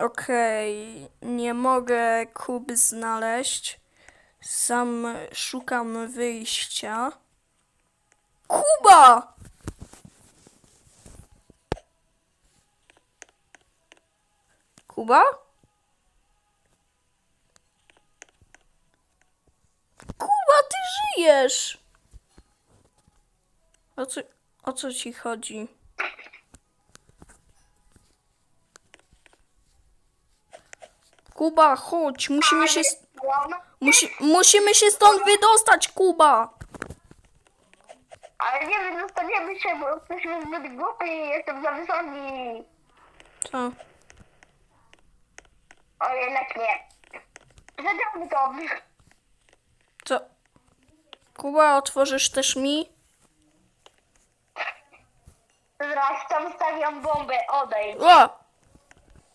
Okej, nie mogę Kuby znaleźć. Sam szukam wyjścia. Kuba! Kuba? Kuba, ty żyjesz! O co, o co ci chodzi? Kuba, chodź, musimy się, s- musi, musimy się stąd wydostać, Kuba! Ale nie wiem, się, bo jesteśmy zbyt głupi i jestem za wysoki. Co? O, jednak nie. Zadziałamy to. Co? Kuba, otworzysz też mi? Zaraz tam stawiam bombę, odejdź. O!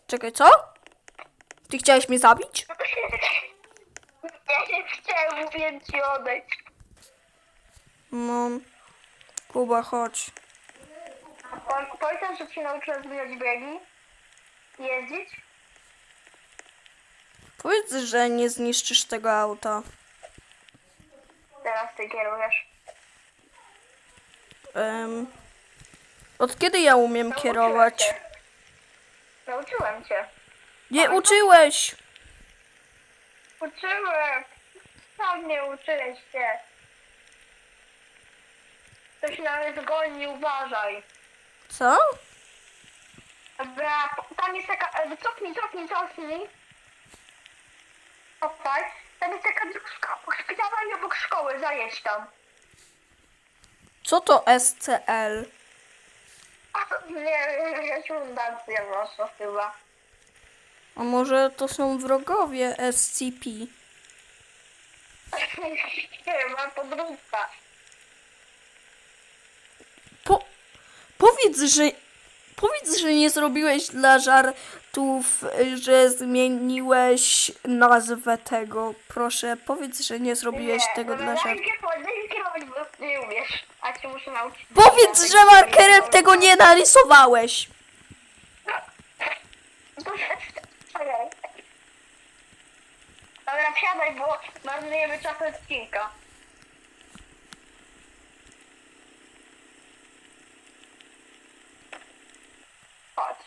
Czekaj, co? Ty chciałeś mnie zabić? Ja się chciałem, odejdź. No. Kuba, chodź. Po- że ci nauczyłem zmieniać biegi? Jeździć? Powiedz, że nie zniszczysz tego auta. Teraz ty kierujesz. Em, od kiedy ja umiem Nauczyłem kierować? Nauczyłem cię. Nie uczyłeś! Uczyłem. Sam mnie uczyłeś się. Ktoś na mnie zgoni, uważaj. Co? Dobra, tam jest taka... e, Cofnij, cofnij, cofnij. Cofaj. Tam jest taka dróżka. Szpitala i obok szkoły, zajedź tam. Co to SCL? A, Nie, jakaś fundacja wasza chyba. A może to są wrogowie SCP? Chyba podróbka. Po, powiedz, że. Powiedz, że nie zrobiłeś dla żartów, że zmieniłeś nazwę tego. Proszę, powiedz, że nie zrobiłeś tego dla żartów. Nie umiesz. A ci muszę nauczyć. Powiedz, że markerem tego nie narysowałeś. Czekaj. Dobra, wsiadaj, bo marnujemy czas odcinka. Chodź.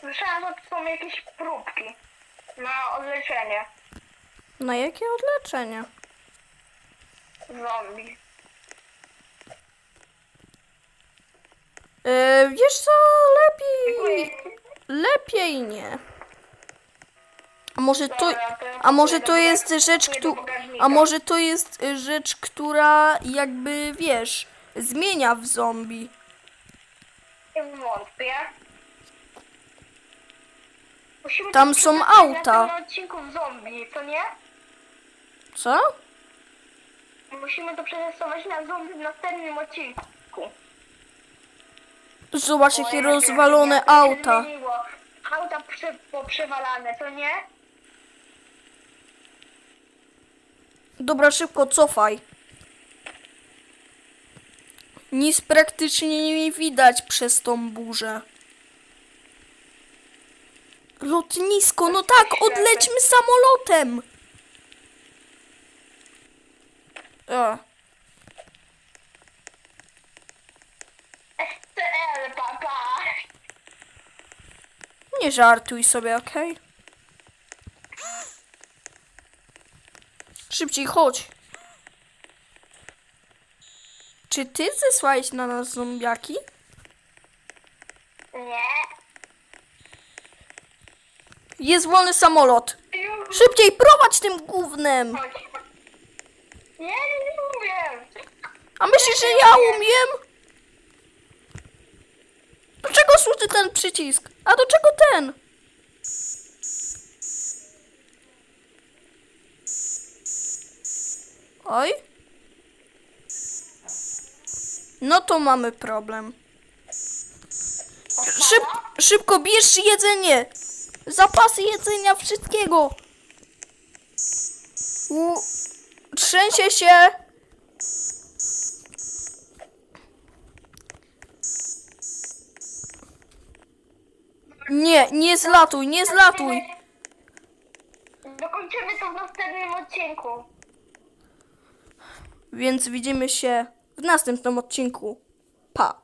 Słyszałem, że są jakieś próbki na odleczenie Na jakie odleczenie? zombie. Yy, wiesz co, lepiej. Lepiej nie. A może to. Dobra, to ja A może to jest rzecz, a może to jest y, rzecz, która jakby wiesz, zmienia w zombie. Nie wątpię. Musimy Tam są auta. Na tym odcinku w zombie, to nie? Co? Musimy to przetestować na zombie w następnym odcinku. Zobacz jakie jak- rozwalone auta. Auta prze, poprzewalane, to nie? Dobra, szybko cofaj. Nic praktycznie nie widać przez tą burzę. Lotnisko, no tak, odlećmy samolotem. STL, papa! nie żartuj sobie, okej? Szybciej, chodź. Czy ty zesłałeś na nas zombiaki? Nie. Jest wolny samolot. Szybciej, prowadź tym gównem. Nie, nie umiem. A myślisz, że ja umiem? Do czego służy ten przycisk? A do czego ten? Oj. No to mamy problem. Szyb, szybko bierz jedzenie. Zapasy jedzenia, wszystkiego. U, trzęsie się. Nie, nie zlatuj, nie zlatuj. Dokończymy to w następnym odcinku. Więc widzimy się w następnym odcinku. Pa.